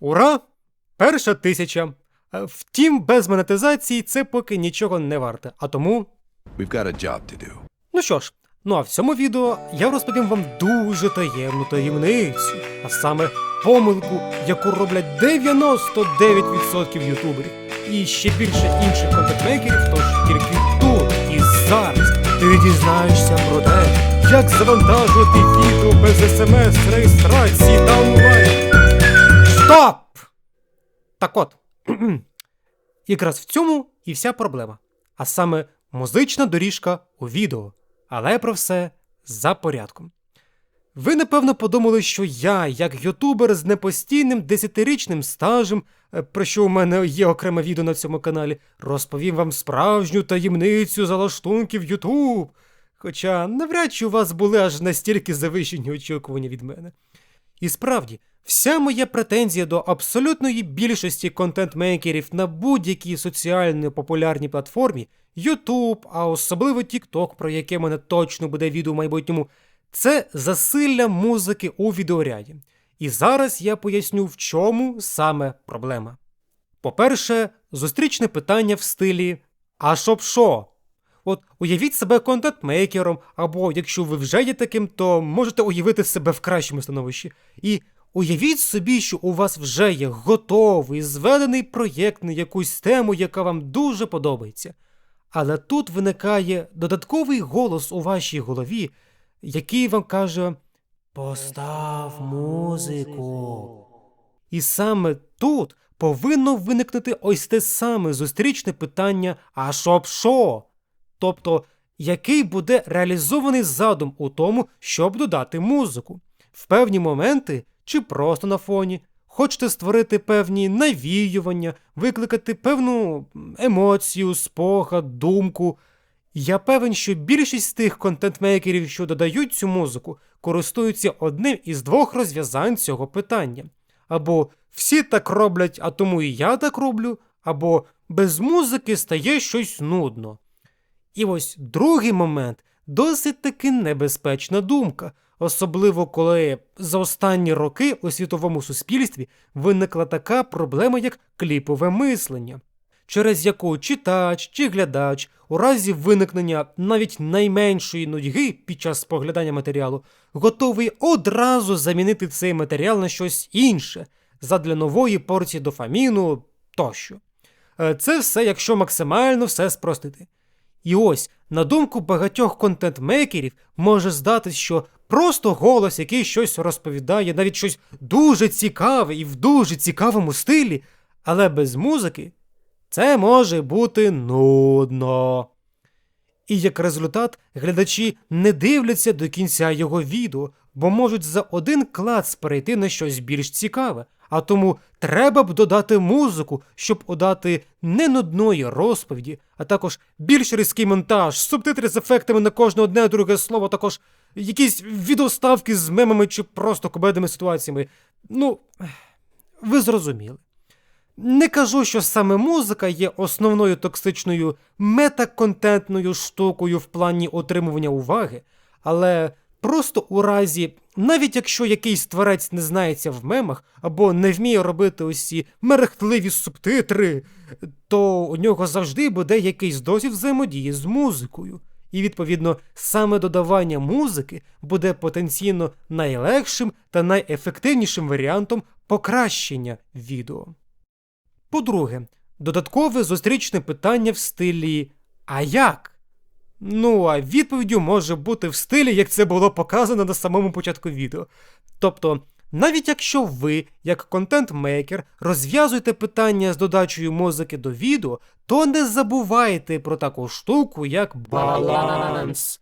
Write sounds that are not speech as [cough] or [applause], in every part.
Ура! Перша тисяча. Е, Втім, без монетизації це поки нічого не варте. А тому. We've got a job to do. Ну що ж, ну а в цьому відео я розповім вам дуже таємну таємницю, а саме помилку, яку роблять 99% ютуберів. І ще більше інших контентмейкерів, тож тільки тут і зараз ти дізнаєшся про те, як завантажувати відео без смс, реєстрації та онлайн. Так от, [clears throat] якраз в цьому і вся проблема. А саме музична доріжка у відео. Але про все за порядком. Ви напевно подумали, що я, як ютубер з непостійним десятирічним стажем, е, про що у мене є окреме відео на цьому каналі, розповім вам справжню таємницю залаштунків Ютуб. Хоча навряд чи у вас були аж настільки завищені очікування від мене. І справді, вся моя претензія до абсолютної більшості контент-мейкерів на будь-якій соціально популярній платформі YouTube, а особливо TikTok, про яке мене точно буде відео в майбутньому, це засилля музики у відеоряді. І зараз я поясню, в чому саме проблема. По-перше, зустрічне питання в стилі А щоб що? От уявіть себе контент-мейкером, або якщо ви вже є таким, то можете уявити себе в кращому становищі. І уявіть собі, що у вас вже є готовий, зведений проєкт на якусь тему, яка вам дуже подобається. Але тут виникає додатковий голос у вашій голові, який вам каже: Постав музику. І саме тут повинно виникнути ось те саме зустрічне питання: а щоб що? Тобто, який буде реалізований задум у тому, щоб додати музику. В певні моменти чи просто на фоні. Хочете створити певні навіювання, викликати певну емоцію, спогад, думку. Я певен, що більшість з тих контент-мейкерів, що додають цю музику, користуються одним із двох розв'язань цього питання. Або всі так роблять, а тому і я так роблю, або без музики стає щось нудно. І ось другий момент досить таки небезпечна думка, особливо коли за останні роки у світовому суспільстві виникла така проблема, як кліпове мислення, через яку читач чи глядач у разі виникнення навіть найменшої нудьги під час споглядання матеріалу готовий одразу замінити цей матеріал на щось інше задля нової порції дофаміну тощо. Е, Це все, якщо максимально все спростити. І ось, на думку багатьох контент-мейкерів, може здатись, що просто голос, який щось розповідає, навіть щось дуже цікаве і в дуже цікавому стилі, але без музики, це може бути нудно. І як результат, глядачі не дивляться до кінця його відео, бо можуть за один клац перейти на щось більш цікаве. А тому треба б додати музику, щоб удати не нудної розповіді, а також більш різкий монтаж, субтитри з ефектами на кожне одне друге слово, також якісь відоставки з мемами чи просто кубедними ситуаціями. Ну, ви зрозуміли. Не кажу, що саме музика є основною токсичною метаконтентною штукою в плані отримування уваги, але просто у разі, навіть якщо якийсь творець не знається в мемах або не вміє робити усі мерехтливі субтитри, то у нього завжди буде якийсь досвід взаємодії з музикою. І, відповідно, саме додавання музики буде потенційно найлегшим та найефективнішим варіантом покращення відео. По-друге, додаткове зустрічне питання в стилі А як? Ну, а відповіддю може бути в стилі, як це було показано на самому початку відео. Тобто, навіть якщо ви, як контент-мейкер, розв'язуєте питання з додачею музики до відео, то не забувайте про таку штуку, як баланс.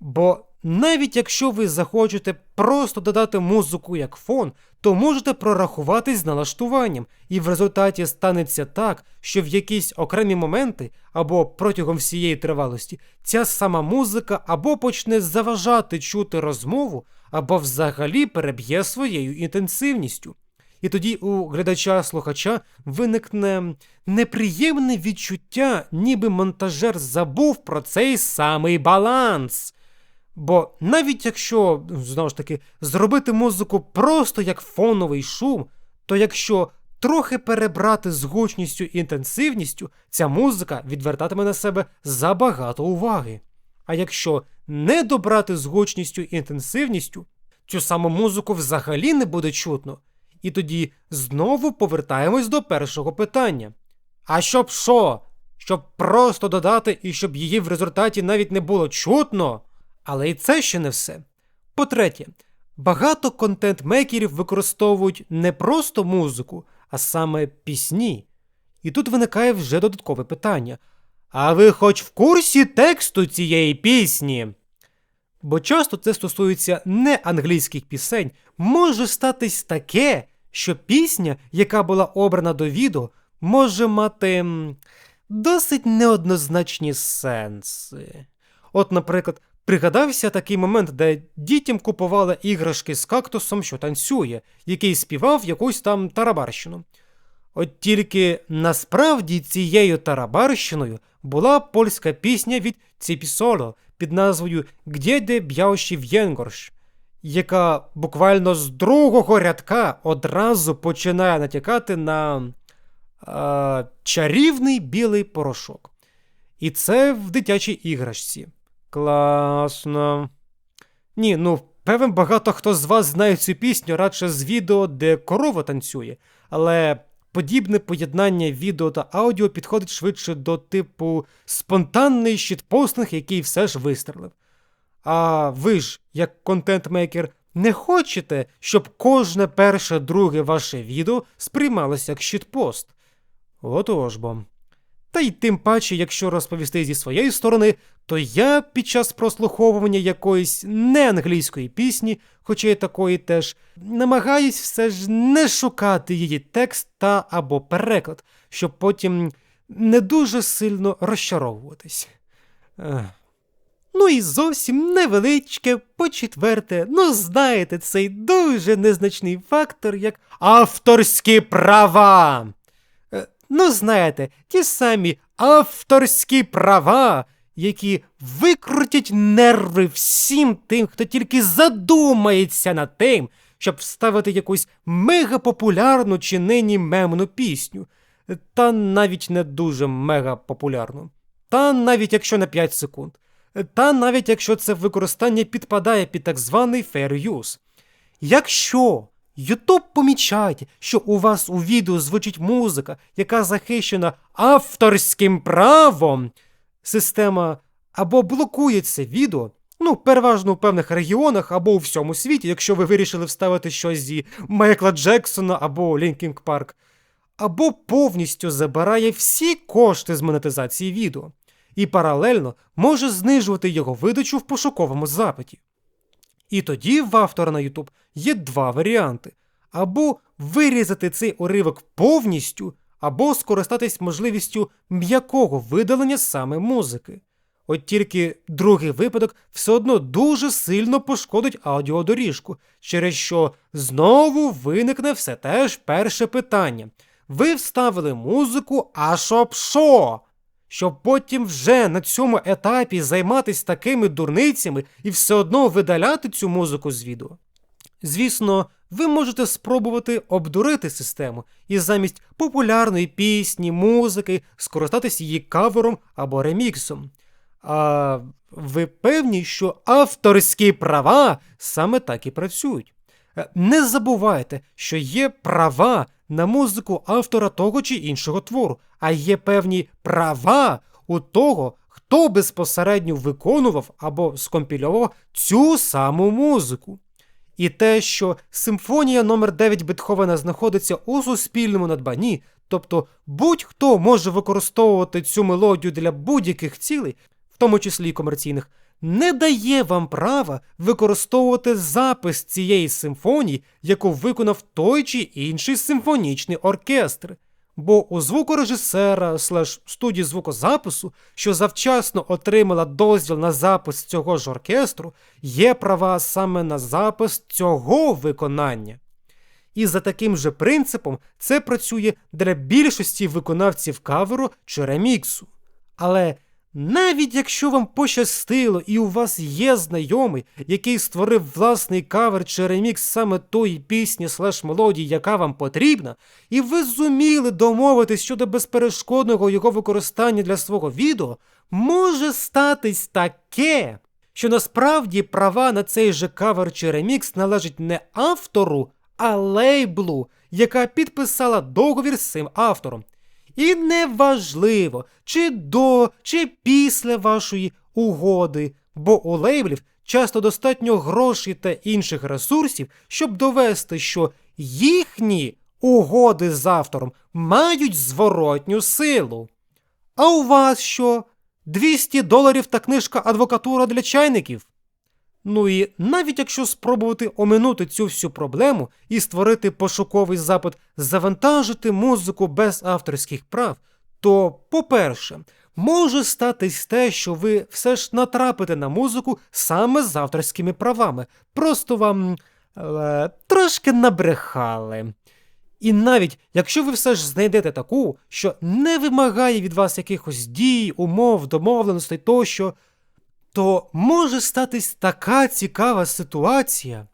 Бо навіть якщо ви захочете просто додати музику як фон, то можете прорахуватись з налаштуванням, і в результаті станеться так, що в якісь окремі моменти або протягом всієї тривалості ця сама музика або почне заважати чути розмову, або взагалі переб'є своєю інтенсивністю. І тоді у глядача-слухача виникне неприємне відчуття, ніби монтажер забув про цей самий баланс. Бо навіть якщо, знову ж таки, зробити музику просто як фоновий шум, то якщо трохи перебрати з гучністю і інтенсивністю, ця музика відвертатиме на себе забагато уваги. А якщо не добрати з гучністю і інтенсивністю, цю саму музику взагалі не буде чутно. І тоді знову повертаємось до першого питання. А щоб що? Щоб просто додати і щоб її в результаті навіть не було чутно. Але і це ще не все. По-третє, багато контент-мейкерів використовують не просто музику, а саме пісні. І тут виникає вже додаткове питання. А ви хоч в курсі тексту цієї пісні? Бо часто це стосується не англійських пісень, може статись таке, що пісня, яка була обрана до відео, може мати досить неоднозначні сенси. От, наприклад, пригадався такий момент, де дітям купували іграшки з кактусом, що танцює, який співав якусь там тарабарщину. От тільки насправді цією тарабарщиною була польська пісня від Ціпісоло під назвою «Где де б'яущий в'єнгорш», яка буквально з другого рядка одразу починає натякати на е, чарівний білий порошок. І це в дитячій іграшці. Класно. Ні, ну, певен, багато хто з вас знає цю пісню радше з відео, де корова танцює, але подібне поєднання відео та аудіо підходить швидше до типу спонтанний щитпостинг, який все ж вистрелив. А ви ж, як контент-мейкер, не хочете, щоб кожне перше друге ваше відео сприймалося як щитпост? Отож бо. Та й тим паче, якщо розповісти зі своєї сторони, то я під час прослуховування якоїсь неанглійської пісні, хоча й такої теж, намагаюсь все ж не шукати її текст та або переклад, щоб потім не дуже сильно розчаровуватись. Ну і зовсім невеличке, по четверте, ну знаєте, цей дуже незначний фактор, як авторські права. Ну, знаєте, ті самі авторські права, які викрутять нерви всім тим, хто тільки задумається над тим, щоб вставити якусь мегапопулярну чи нині мемну пісню, та навіть не дуже мегапопулярну, та навіть якщо на 5 секунд, та навіть якщо це використання підпадає під так званий fair use. Якщо YouTube помічає, що у вас у відео звучить музика, яка захищена авторським правом, система або блокує це відео, ну, переважно у певних регіонах або у всьому світі, якщо ви вирішили вставити щось зі Майкла Джексона або Лінкінг Парк, або повністю забирає всі кошти з монетизації відео, і паралельно може знижувати його видачу в пошуковому запиті. І тоді в автора на YouTube є два варіанти: або вирізати цей уривок повністю, або скористатись можливістю м'якого видалення саме музики. От тільки другий випадок все одно дуже сильно пошкодить аудіодоріжку, через що знову виникне все те ж перше питання. Ви вставили музику, а щоб що? Щоб потім вже на цьому етапі займатися такими дурницями і все одно видаляти цю музику з відео. Звісно, ви можете спробувати обдурити систему і замість популярної пісні, музики скористатись її кавером або реміксом. А ви певні, що авторські права саме так і працюють. Е, Не забувайте, що є права на музику автора того чи іншого твору, а є певні права у того, хто безпосередньо виконував або скомпільовував цю саму музику. І те, що симфонія номер 9 Бетховена знаходиться у суспільному надбанні, тобто будь-хто може використовувати цю мелодію для будь-яких цілей, в тому числі й комерційних, не дає вам права використовувати запис цієї симфонії, яку виконав той чи інший симфонічний оркестр. Бо у звукорежисера слеш студії звукозапису, що завчасно отримала дозвіл на запис цього ж оркестру, є права саме на запис цього виконання. І за таким же принципом це працює для більшості виконавців каверу чи реміксу. Але Навіть якщо вам пощастило і у вас є знайомий, який створив власний кавер чи ремікс саме тої пісні слеш мелодії, яка вам потрібна, і ви зуміли домовитись щодо безперешкодного його використання для свого відео, може статись таке, що насправді права на цей же кавер чи ремікс належать не автору, а лейблу, яка підписала договір з цим автором. І неважливо, чи до, чи після вашої угоди, бо у лейблів часто достатньо грошей та інших ресурсів, щоб довести, що їхні угоди з автором мають зворотню силу. А у вас що? 200 доларів та книжка адвокатура для чайників? Ну і навіть якщо спробувати оминути цю всю проблему і створити пошуковий запит завантажити музику без авторських прав, то, по-перше, може статись те, що ви все ж натрапите на музику саме з авторськими правами, просто вам е, трошки набрехали. І навіть якщо ви все ж знайдете таку, що не вимагає від вас якихось дій, умов, домовленостей тощо то може статись така цікава ситуація,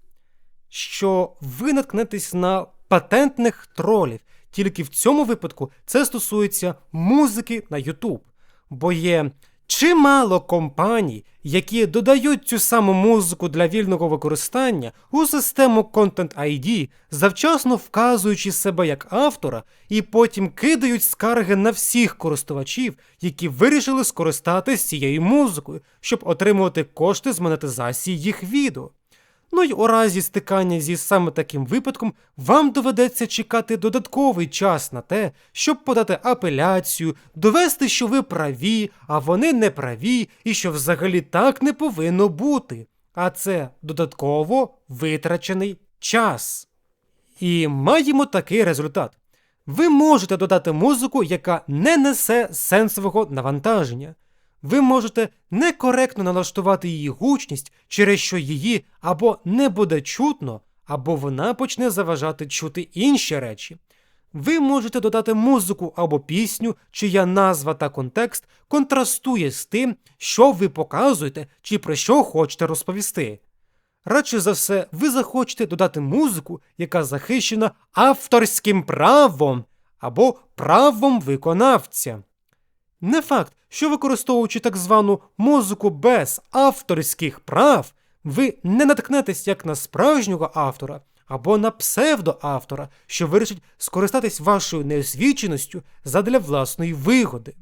що ви наткнетесь на патентних тролів. Тільки в цьому випадку це стосується музики на YouTube. Бо є чимало компаній, які додають цю саму музику для вільного використання у систему Content ID, завчасно вказуючи себе як автора, і потім кидають скарги на всіх користувачів, які вирішили скористатися цією музикою, щоб отримувати кошти з монетизації їх відео. Ну й у разі стикання зі саме таким випадком вам доведеться чекати додатковий час на те, щоб подати апеляцію, довести, що ви праві, а вони не праві, і що взагалі так не повинно бути. А це додатково витрачений час. І маємо такий результат. Ви можете додати музику, яка не несе сенсового навантаження ви можете некоректно налаштувати її гучність, через що її або не буде чутно, або вона почне заважати чути інші речі. Ви можете додати музику або пісню, чия назва та контекст контрастує з тим, що ви показуєте чи про що хочете розповісти. Радше за все, ви захочете додати музику, яка захищена авторським правом або правом виконавця. Не факт, що використовуючи так звану музику без авторських прав, ви не наткнетесь як на справжнього автора або на псевдоавтора, що вирішить скористатись вашою неосвіченістю задля власної вигоди.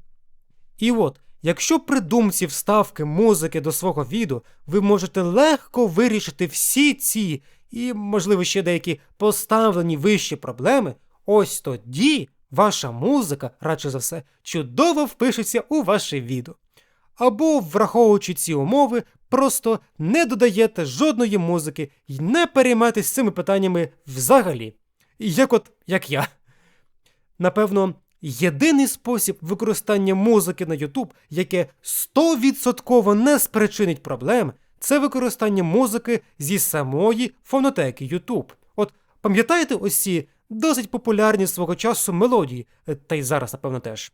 І от, якщо при думці вставки музики до свого відео ви можете легко вирішити всі ці і, можливо, ще деякі поставлені вищі проблеми, ось тоді ваша музика, радше за все, чудово впишеться у ваше відео. Або, враховуючи ці умови, просто не додаєте жодної музики і не переймайтесь цими питаннями взагалі. Як от як я. Напевно, єдиний спосіб використання музики на YouTube, яке 100% не спричинить проблем, це використання музики зі самої фонотеки YouTube. От пам'ятаєте ось ці досить популярні свого часу мелодії, та й зараз, напевно, теж.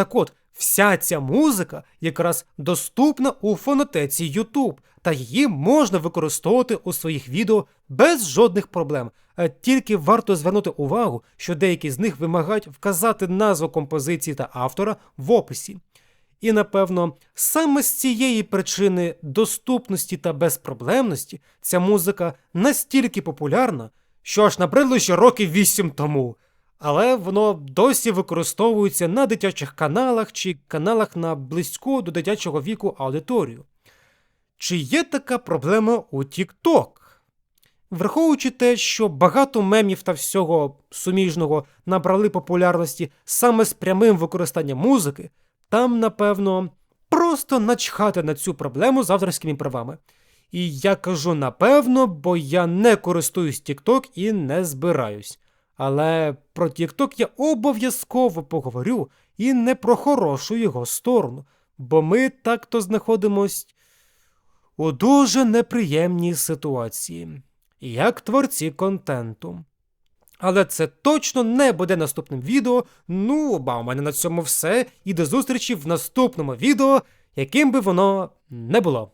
Так от, Вся ця музика якраз доступна у фонотеці YouTube, та її можна використовувати у своїх відео без жодних проблем. Е, Тільки варто звернути увагу, що деякі з них вимагають вказати назву композиції та автора в описі. І напевно, саме з цієї причини доступності та безпроблемності ця музика настільки популярна, що аж набридло ще років вісім тому. Але воно досі використовується на дитячих каналах чи каналах на близьку до дитячого віку аудиторію. Чи є така проблема у TikTok? Враховуючи те, що багато мемів та всього суміжного набрали популярності саме з прямим використанням музики, там, напевно, просто начхати на цю проблему з авторськими правами. І я кажу напевно, бо я не користуюсь TikTok і не збираюсь. Але про TikTok я обов'язково поговорю і не про хорошу його сторону, бо ми так-то знаходимось у дуже неприємній ситуації, як творці контенту. Але це точно не буде наступним відео. Ну, ба у мене на цьому все. І до зустрічі в наступному відео, яким би воно не було.